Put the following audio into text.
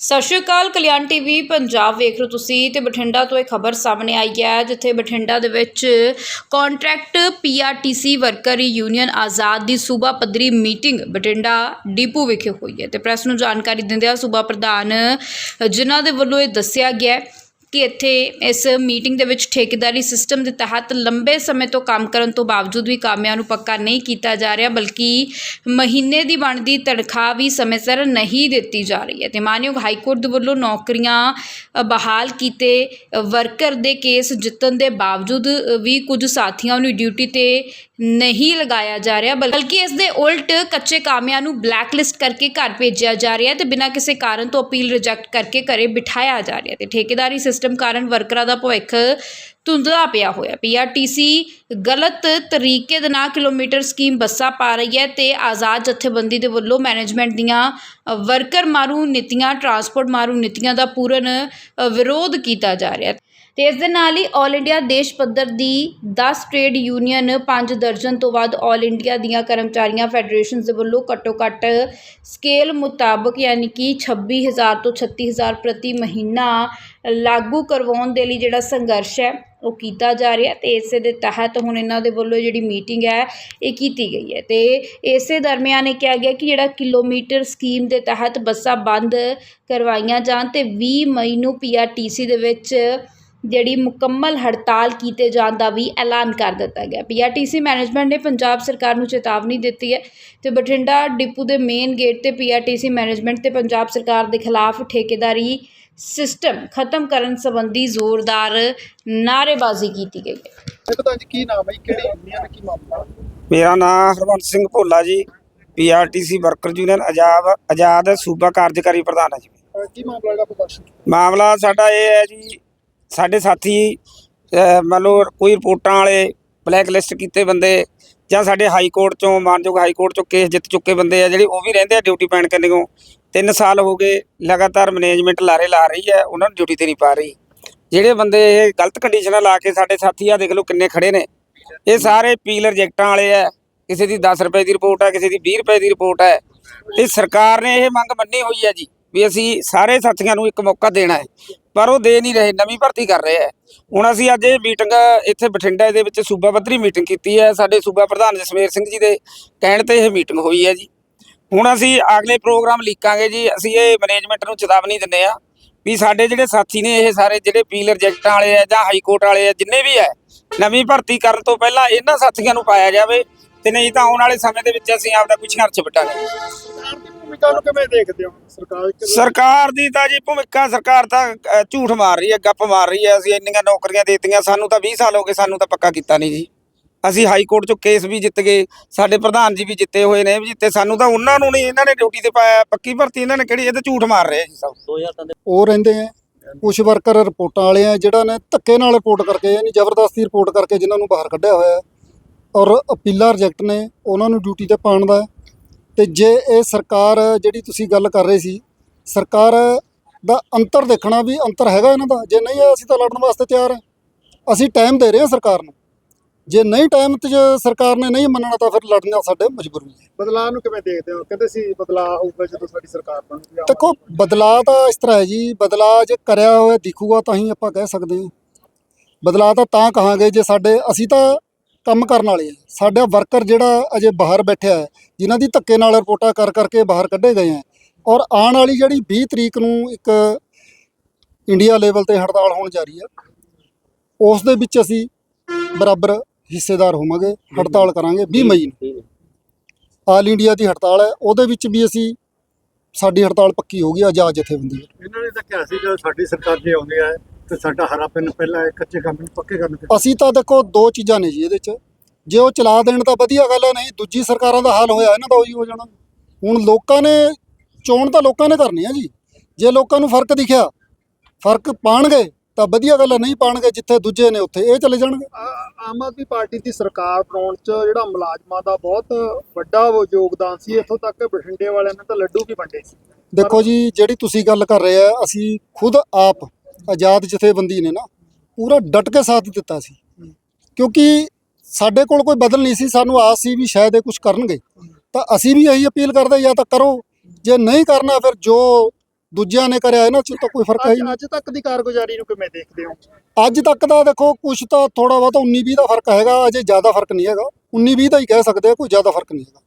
ਸਤਿ ਸ਼੍ਰੀ ਅਕਾਲ, ਕਲਿਆਣ ਟੀਵੀ, ਪੰਜਾਬ ਵੇਖ ਰਹੇ ਹੋ ਤੁਸੀਂ ਤੇ ਬਠਿੰਡਾ ਤੋਂ ਇਹ ਖਬਰ ਸਾਹਮਣੇ ਆਈ ਹੈ, ਜਿੱਥੇ ਬਠਿੰਡਾ ਦੇ ਵਿੱਚ contract PRTC worker union Azad ਦੀ ਸੂਬਾ ਪੱਧਰੀ ਮੀਟਿੰਗ ਬਠਿੰਡਾ ਡੀਪੂ ਵਿਖੇ ਹੋਈ ਹੈ ਤੇ ਪ੍ਰੈਸ ਨੂੰ ਜਾਣਕਾਰੀ ਦਿੰਦਿਆਂ ਸੂਬਾ ਪ੍ਰਧਾਨ, ਜਿਨ੍ਹਾਂ ਦੇ ਵੱਲੋਂ ਇਹ ਦੱਸਿਆ ਗਿਆ ਕਿ ਇੱਥੇ ਇਸ ਮੀਟਿੰਗ ਦੇ ਵਿੱਚ ਠੇਕੇਦਾਰੀ ਸਿਸਟਮ ਦੇ ਤਹਿਤ ਲੰਬੇ ਸਮੇਂ ਤੋਂ ਕੰਮ ਕਰਨ ਤੋਂ ਬਾਵਜੂਦ ਵੀ ਕਾਮਿਆਂ ਨੂੰ ਪੱਕਾ ਨਹੀਂ ਕੀਤਾ ਜਾ ਰਿਹਾ, ਬਲਕਿ ਮਹੀਨੇ ਦੀ ਬਣਦੀ ਤਨਖਾਹ ਵੀ ਸਮੇਂ ਸਿਰ ਨਹੀਂ ਦਿੱਤੀ ਜਾ ਰਹੀ ਹੈ। ਤੇ ਮਾਨਯੋਗ ਹਾਈ ਕੋਰਟ ਦੇ ਵੱਲੋਂ ਨੌਕਰੀਆਂ ਬਹਾਲ ਕੀਤੇ ਵਰਕਰ ਦੇ ਕੇਸ ਜਿੱਤਣ ਦੇ ਬਾਵਜੂਦ ਵੀ ਕੁਝ ਸਾਥੀਆਂ ਨੂੰ ਡਿਊਟੀ ਤੇ ਨਹੀਂ ਲਗਾਇਆ ਜਾ ਰਿਹਾ ਬਲਕਿ ਇਸ ਦੇ ਉਲਟ ਕੱਚੇ ਕਾਮਿਆਂ ਨੂੰ ਬਲੈਕਲਿਸਟ ਕਰਕੇ ਘਰ ਭੇਜਿਆ ਜਾ ਰਿਹਾ ਹੈ ਤੇ ਬਿਨਾਂ ਕਿਸੇ ਕਾਰਨ ਤੋਂ ਅਪੀਲ ਰਿਜੈਕਟ ਕਰਕੇ ਘਰੇ ਬਿਠਾਇਆ ਜਾ ਰਿਹਾ ਹੈ। ਤੇ ਠੇਕੇਦਾਰੀ ਸਿਸਟਮ ਕਾਰਨ ਵਰਕਰਾਂ ਦਾ ਭਵਿੱਖ ਧੁੰਦਲਾ ਪਿਆ ਹੋਇਆ ਪੀਆਰਟੀਸੀ ਗਲਤ ਤਰੀਕੇ ਦੇ ਨਾਲ ਕਿਲੋਮੀਟਰ ਸਕੀਮ ਬੱਸਾਂ ਪਾ ਰਹੀ ਹੈ ਤੇ ਆਜ਼ਾਦ ਜਥੇਬੰਦੀ ਦੇ ਵੱਲੋਂ ਮੈਨੇਜਮੈਂਟ ਦੀਆਂ ਵਰਕਰ ਮਾਰੂ ਨੀਤੀਆਂ ਟਰਾਂਸਪੋਰਟ ਮਾਰੂ ਨੀਤੀਆਂ ਦਾ ਪੂਰਨ ਵਿਰੋਧ ਕੀਤਾ ਜਾ ਰਿਹਾ ਤੇ ਇਸ ਦੇ ਨਾਲ ਹੀ 올 ਇੰਡੀਆ ਦੇਸ਼ ਪੱਧਰ ਦੀ 10 ਟ੍ਰੇਡ ਯੂਨੀਅਨ 5 ਦਰਜਨ ਤੋਂ ਵੱਧ 올 ਇੰਡੀਆ ਦੀਆਂ ਕਰਮਚਾਰੀਆਂ ਫੈਡਰੇਸ਼ਨਸ ਦੇ ਵੱਲੋਂ ਘੱਟੋ ਘੱਟ ਸਕੇਲ ਮੁਤਾਬਕ ਯਾਨੀ ਕਿ 26000 ਤੋਂ 36000 ਪ੍ਰਤੀ ਮਹੀਨਾ ਲਾਗੂ ਕਰਵਾਉਣ ਦੇ ਲਈ ਜਿਹੜਾ ਸੰਘਰਸ਼ ਹੈ, ਉਹ ਕੀਤਾ ਜਾ ਰਿਹਾ ਤੇ ਇਸੇ ਦੇ ਤਹਿਤ ਹੁਣ ਇਹਨਾਂ ਦੇ ਵੱਲੋਂ ਜਿਹੜੀ ਮੀਟਿੰਗ ਹੈ, ਇਹ ਕੀਤੀ ਗਈ ਹੈ। ਤੇ ਇਸੇ ਦਰਮਿਆਨ ਇਹ ਕਿਹਾ ਗਿਆ ਕਿ ਜਿਹੜਾ ਕਿਲੋਮੀਟਰ ਸਕੀਮ ਦੇ ਤਹਿਤ ਬੱਸਾਂ ਬੰਦ ਕਰਵਾਈਆਂ ਜਾਣ ਤੇ 20 ਮਈ ਨੂੰ ਪੀਆਰਟੀਸੀ ਦੇ ਵਿੱਚ ਜਿਹੜੀ ਮੁਕੰਮਲ ਹੜਤਾਲ ਕੀਤੇ ਜਾਣ ਦਾ ਵੀ ਐਲਾਨ ਕਰ ਦਿੱਤਾ ਗਿਆ। ਪੀਆਰਟੀਸੀ ਮੈਨੇਜਮੈਂਟ ਨੇ ਪੰਜਾਬ ਸਰਕਾਰ ਨੂੰ ਚੇਤਾਵਨੀ ਦਿੱਤੀ ਹੈ ਤੇ ਬਠਿੰਡਾ ਡਿਪੂ ਦੇ ਮੇਨ ਗੇਟ ਤੇ ਪੀਆਰਟੀਸੀ ਮੈਨੇਜਮੈਂਟ ਤੇ ਪੰਜਾਬ ਸਰਕਾਰ ਦੇ ਖਿਲਾਫ ਠੇਕੇਦਾਰੀ ਸਿਸਟਮ ਖਤਮ ਕਰਨ ਸੰਬੰਧੀ ਜ਼ੋਰਦਾਰ ਨਾਅਰੇਬਾਜ਼ੀ ਕੀਤੀ ਗਈ ਹੈ। ਇਹ ਤਾਂ ਜੀ ਕੀ ਨਾਮ ਹੈ ਜੀ? ਕਿਹੜੀ ਯੂਨੀਅਨ ਕੀ ਮਾਮਲਾ ਮੇਰਾ ਨਾਮ Harwant Singh Bhola ji PRTC worker union Azad Azad ਸੂਬਾ ਕਾਰਜਕਾਰੀ ਪ੍ਰਧਾਨ ਹੈ ਜੀ। ਅਹ ਕੀ ਮਾਮਲਾ ਹੈਗਾ ਪ੍ਰਦਰਸ਼ਨ? ਮਾਮਲਾ ਸਾਡਾ ਇਹ ਹੈ ਜੀ ਸਾਡੇ ਸਾਥੀ ਮੰਨ ਲਓ ਕੋਈ ਰਿਪੋਰਟਾਂ ਵਾਲੇ ਬਲੈਕ ਲਿਸਟ ਕੀਤੇ ਬੰਦੇ ਜਾਂ ਸਾਡੇ ਹਾਈ ਕੋਰਟ ਚੋਂ ਮਾਨਯੋਗ ਹਾਈ ਕੋਰਟ ਚੋਂ ਕੇਸ ਜਿੱਤ ਚੁੱਕੇ ਬੰਦੇ ਆ, ਜਿਹੜੇ ਉਹ ਵੀ ਰਹਿੰਦੇ ਆ ਡਿਊਟੀ ਪੈਣ ਕੰਨਿਓ ਤਿੰਨ ਸਾਲ ਹੋ ਗਏ ਲਗਾਤਾਰ ਮੈਨੇਜਮੈਂਟ ਲਾਰੇ ਲਾ ਰਹੀ ਹੈ, ਉਹਨਾਂ ਨੂੰ ਡਿਊਟੀ ਤੇ ਨਹੀਂ ਪਾ ਰਹੀ। ਜਿਹੜੇ ਬੰਦੇ ਇਹ ਗਲਤ ਕੰਡੀਸ਼ਨਾਂ ਲਾ ਕੇ ਸਾਡੇ ਸਾਥੀ ਆ ਦੇਖ ਲਓ ਕਿੰਨੇ ਖੜੇ ਨੇ। ਇਹ ਸਾਰੇ ਪੀਲ ਰਿਜੈਕਟਾਂ ਵਾਲੇ ਆ, ਕਿਸੇ ਦੀ 10 ਰੁਪਏ ਦੀ ਰਿਪੋਰਟ ਹੈ ਕਿਸੇ ਦੀ 20 ਰੁਪਏ ਦੀ ਰਿਪੋਰਟ ਹੈ ਤੇ ਸਰਕਾਰ ਨੇ ਇਹ ਮੰਗ ਮੰਨੀ ਹੋਈ ਹੈ ਜੀ। ਵੀ ਅਸੀਂ ਸਾਰੇ ਸਾਥੀਆਂ ਨੂੰ ਇੱਕ ਮੌਕਾ ਦੇਣਾ ਹੈ, ਪਰ ਉਹ ਦੇ ਨਹੀਂ ਰਹੇ, ਨਵੀਂ ਭਰਤੀ ਕਰ ਰਹੇ ਹੈ। ਹੁਣ ਅਸੀਂ ਅੱਜ ਇਹ ਮੀਟਿੰਗ ਇੱਥੇ ਬਠਿੰਡਾ ਦੇ ਵਿੱਚ ਸੂਬਾ ਪੱਧਰੀ ਮੀਟਿੰਗ ਕੀਤੀ ਹੈ, ਸਾਡੇ ਸੂਬਾ ਪ੍ਰਧਾਨ ਜਸਮੇਰ ਸਿੰਘ ਜੀ ਦੇ ਕਹਿਣ ਤੇ ਇਹ ਮੀਟਿੰਗ ਹੋਈ ਹੈ ਜੀ। ਹੁਣ ਅਸੀਂ ਅਗਲੇ ਪ੍ਰੋਗਰਾਮ ਲਿਖਾਂਗੇ ਜੀ, ਅਸੀਂ ਇਹ ਮੈਨੇਜਮੈਂਟ ਨੂੰ ਚੇਤਾਵਨੀ ਦਿੰਦੇ ਆ ਵੀ ਸਾਡੇ ਜਿਹੜੇ ਸਾਥੀ ਨੇ, ਇਹ ਸਾਰੇ ਜਿਹੜੇ ਪੀਲ ਰਿਜੈਕਟਾਂ ਵਾਲੇ ਆ ਜਾਂ ਹਾਈ ਕੋਰਟ ਵਾਲੇ ਆ ਜਿੰਨੇ ਵੀ ਹੈ, ਨਵੀਂ ਭਰਤੀ ਕਰਨ ਤੋਂ ਪਹਿਲਾਂ ਇਹਨਾਂ ਸਾਥੀਆਂ ਨੂੰ ਪਾਇਆ ਜਾਵੇ ਤੇ ਨਹੀਂ ਤਾਂ ਆਉਣ ਵਾਲੇ ਸਮੇਂ ਦੇ ਵਿੱਚ ਅਸੀਂ ਆਪਦਾ ਕੁਝ ਸੰਘਰਸ਼ ਵਟਾਂਗੇ। ਭੂਮਿਕਾ ਨੂੰ ਕਿਵੇਂ ਦੇਖਦੇ ਹੋ? ਸਰਕਾਰ ਸਰਕਾਰ ਦੀ ਤਾਂ ਜੀ ਭੂਮਿਕਾ ਸਰਕਾਰ ਤਾਂ ਅ, ਝੂਠ ਮਾਰ ਰਹੀ ਹੈ ਗੱਪ ਮਾਰ ਰਹੀ ਹੈ। ਅਸੀਂ ਇੰਨੀਆਂ ਨੌਕਰੀਆਂ ਦੇਤੀਆਂ ਸਾਨੂੰ ਤਾਂ 20 ਸਾਲ ਹੋ ਗਏ ਸਾਨੂੰ ਤਾਂ ਪੱਕਾ ਕੀਤਾ ਨਹੀਂ ਜੀ। ਅਸੀਂ ਹਾਈ ਕੋਰਟ ਚੋਂ ਕੇਸ ਵੀ ਜਿੱਤ ਗਏ ਸਾਡੇ ਪ੍ਰਧਾਨ ਜੀ ਵੀ ਜਿੱਤੇ ਹੋਏ ਨੇ ਇਹ ਵੀ ਜਿੱਤੇ। ਸਾਨੂੰ ਤਾਂ ਉਹਨਾਂ ਨੂੰ ਨਹੀਂ ਇਹਨਾਂ ਨੇ ਡਿਊਟੀ ਤੇ ਪਾਇਆ ਪੱਕੀ ਭਰਤੀ ਇਹਨਾਂ ਨੇ ਕਿਹੜੀ ਇਹ ਤਾਂ ਝੂਠ ਮਾਰ ਰਹੇ ਆ ਜੀ ਸਭ। ਉਹ ਰਹਿੰਦੇ ਆ ਕੁਝ ਵਰਕਰ ਰਿਪੋਰਟਾਂ ਵਾਲੇ ਆ ਜਿਹੜਾ ਨੇ ਧੱਕੇ ਨਾਲ ਰਿਪੋਰਟ ਕਰਕੇ ਯਾਨੀ ਜ਼ਬਰਦਸਤੀ ਰਿਪੋਰਟ ਕਰਕੇ ਜਿਨ੍ਹਾਂ ਨੂੰ ਬਾਹਰ ਕੱਢਿਆ ਹੋਇਆ ਹੈ ਔਰ ਅਪੀਲਾ ਰਿਜੈਕਟ ਨੇ ਉਹਨਾਂ ਨੂੰ ਡਿਊਟੀ ਤੇ ਪਾਉਣ ਦਾ ਹੈ। ਤੇ ਜੇ ਇਹ ਸਰਕਾਰ ਜਿਹੜੀ ਤੁਸੀਂ ਗੱਲ ਕਰ ਰਹੇ ਸੀ ਸਰਕਾਰ ਦਾ ਅੰਤਰ ਦੇਖਣਾ ਵੀ ਅੰਤਰ ਹੈਗਾ ਇਹਨਾਂ ਦਾ। ਜੇ ਨਹੀਂ ਹੈ ਅਸੀਂ ਤਾਂ ਲੜਨ ਵਾਸਤੇ ਤਿਆਰ ਹਾਂ। ਅਸੀਂ ਟਾਈਮ ਦੇ ਰਹੇ ਹਾਂ ਸਰਕਾਰ ਨੂੰ। ਜੇ ਨਹੀਂ ਟਾਈਮ ਤੇ ਸਰਕਾਰ ਨੇ ਨਹੀਂ ਮੰਨਣਾ ਤਾਂ ਫਿਰ ਲੜਨਾ ਸਾਡੇ ਮਜਬੂਰੀ ਹੈ। ਬਦਲਾਅ ਨੂੰ ਕਿਵੇਂ ਦੇਖਦੇ ਹੋ? ਕਹਿੰਦੇ ਸੀ ਬਦਲਾਅ ਹੋਊਗਾ ਜਦੋਂ ਸਾਡੀ ਸਰਕਾਰ ਬਣੂਗੀ ਦੇਖੋ ਬਦਲਾਅ ਤਾਂ ਇਸ ਤਰ੍ਹਾਂ ਹੈ ਜੀ। ਬਦਲਾਅ ਜੇ ਕਰਿਆ ਹੋਇਆ ਦਿਖੂਗਾ ਤਾਂ ਹੀ ਆਪਾਂ ਕਹਿ ਸਕਦੇ ਹਾਂ। ਬਦਲਾਅ ਤਾਂ ਤਾਂ ਕਹਾਂਗੇ ਜੇ ਸਾਡੇ ਅਸੀਂ ਤਾਂ ਕੰਮ ਕਰਨ ਵਾਲੇ ਆ। ਸਾਡਾ ਵਰਕਰ ਜਿਹੜਾ ਅਜੇ ਬਾਹਰ ਬੈਠਿਆ ਹੈ ਜਿਨ੍ਹਾਂ ਦੀ ਧੱਕੇ ਨਾਲ ਰਿਪੋਰਟਾਂ ਕਰ ਕਰਕੇ ਬਾਹਰ ਕੱਢੇ ਗਏ ਆ ਔਰ ਆਉਣ ਵਾਲੀ ਜਿਹੜੀ 20 ਤਰੀਕ ਨੂੰ ਇੱਕ ਇੰਡੀਆ ਲੈਵਲ ਤੇ ਹੜਤਾਲ ਹੋਣ ਜਾ ਰਹੀ ਹੈ ਉਸ ਦੇ ਵਿੱਚ ਅਸੀਂ ਬਰਾਬਰ ਹਿੱਸੇਦਾਰ ਹੋਵਾਂਗੇ ਹੜਤਾਲ ਕਰਾਂਗੇ 20 ਮਈ ਨੂੰ। ਆਲ ਇੰਡੀਆ ਦੀ ਹੜਤਾਲ ਹੈ ਉਹਦੇ ਵਿੱਚ ਵੀ ਅਸੀਂ ਸਾਡੀ ਹੜਤਾਲ ਪੱਕੀ ਹੋ ਗਈ ਆਜ਼ਾਦ ਜਥੇਬੰਦੀ। ਇਹਨਾਂ ਨੇ ਤਾਂ ਕਿਹਾ ਸੀ ਕਿ ਸਾਡੀ ਸਰਕਾਰ ਜੇ ਆਉਂਦੀ ਹੈ ਤੇ ਸਾਡਾ ਹਰਾ ਪਿੰਨ ਪਹਿਲਾਂ ਇਹ ਕੱਚੇ ਕੰਮ ਨੂੰ ਪੱਕੇ ਕਰਨ ਤੇ ਅਸੀਂ ਤਾਂ ਦੇਖੋ ਦੋ ਚੀਜ਼ਾਂ ਨੇ ਜੀ ਇਹਦੇ 'ਚ। ਜੇ ਉਹ ਚਲਾ ਦੇਣ ਤਾਂ ਵਧੀਆ ਗੱਲ ਹੈ ਨਹੀਂ ਦੂਜੀ ਸਰਕਾਰਾਂ ਦਾ ਹਾਲ ਹੋਇਆ ਇਹਨਾਂ ਦਾ ਉਹੀ ਹੋ ਜਾਣਾ। ਹੁਣ ਲੋਕਾਂ ਨੇ ਚੋਣ ਤਾਂ ਲੋਕਾਂ ਨੇ ਕਰਨੀ ਆ ਜੀ। ਜੇ ਲੋਕਾਂ ਨੂੰ ਫ਼ਰਕ ਦਿਖਿਆ ਫ਼ਰਕ ਪਾਣਗੇ ਤਾਂ ਵਧੀਆ ਗੱਲ ਹੈ ਨਹੀਂ ਪਾਣਗੇ ਜਿੱਥੇ ਦੂਜੇ ਨੇ ਉੱਥੇ ਇਹ ਚਲੇ ਜਾਣਗੇ। ਆਮ ਆਦਮੀ ਪਾਰਟੀ ਦੀ ਸਰਕਾਰ ਬਣਾਉਣ 'ਚ ਜਿਹੜਾ ਮੁਲਾਜ਼ਮਾਂ ਦਾ ਬਹੁਤ ਵੱਡਾ ਯੋਗਦਾਨ ਸੀ ਇੱਥੋਂ ਤੱਕ ਕਿ ਬਠਿੰਡੇ ਵਾਲਿਆਂ ਨੇ ਤਾਂ ਲੱਡੂ ਵੀ ਵੰਡੇ ਸੀ। ਦੇਖੋ ਜੀ ਜਿਹੜੀ ਤੁਸੀਂ ਗੱਲ ਕਰ ਰਹੇ ਆ ਅਸੀਂ ਖੁਦ ਆਪ ਆਜ਼ਾਦ ਜਥੇਬੰਦੀ ਨੇ ਨਾ ਪੂਰਾ ਡਟ ਕੇ ਸਾਥ ਦਿੱਤਾ ਸੀ। ਕਿਉਂਕਿ ਸਾਡੇ ਕੋਲ ਕੋਈ ਬਦਲ ਨਹੀਂ ਸੀ ਸਾਨੂੰ ਆਸ ਸੀ ਵੀ ਸ਼ਾਇਦ ਇਹ ਕੁਝ ਕਰਨਗੇ। ਤਾਂ ਅਸੀਂ ਵੀ ਇਹੀ ਅਪੀਲ ਕਰਦੇ ਜਾਂ ਤਾਂ ਕਰੋ। ਜੇ ਨਹੀਂ ਕਰਨਾ ਫਿਰ ਜੋ ਦੂਜਿਆਂ ਨੇ ਕਰਿਆ ਇਹਨਾਂ 'ਚ ਤਾਂ ਕੋਈ ਫ਼ਰਕ ਹੈ ਨਹੀਂ। ਅੱਜ ਤੱਕ ਦੀ ਕਾਰਗੁਜ਼ਾਰੀ ਨੂੰ ਕਿਵੇਂ ਦੇਖਦੇ ਹੋ? ਅੱਜ ਤੱਕ ਦਾ ਦੇਖੋ ਕੁਝ ਤਾਂ ਥੋੜਾ ਬਹੁਤ 19 20 ਦਾ ਫ਼ਰਕ ਹੈਗਾ ਅਜੇ ਜ਼ਿਆਦਾ ਫ਼ਰਕ ਨਹੀਂ ਹੈਗਾ। 19 20 ਦਾ ਹੀ ਕਹਿ ਸਕਦੇ ਆ ਕੋਈ ਜ਼ਿਆਦਾ ਫ਼ਰਕ ਨਹੀਂ ਹੈਗਾ।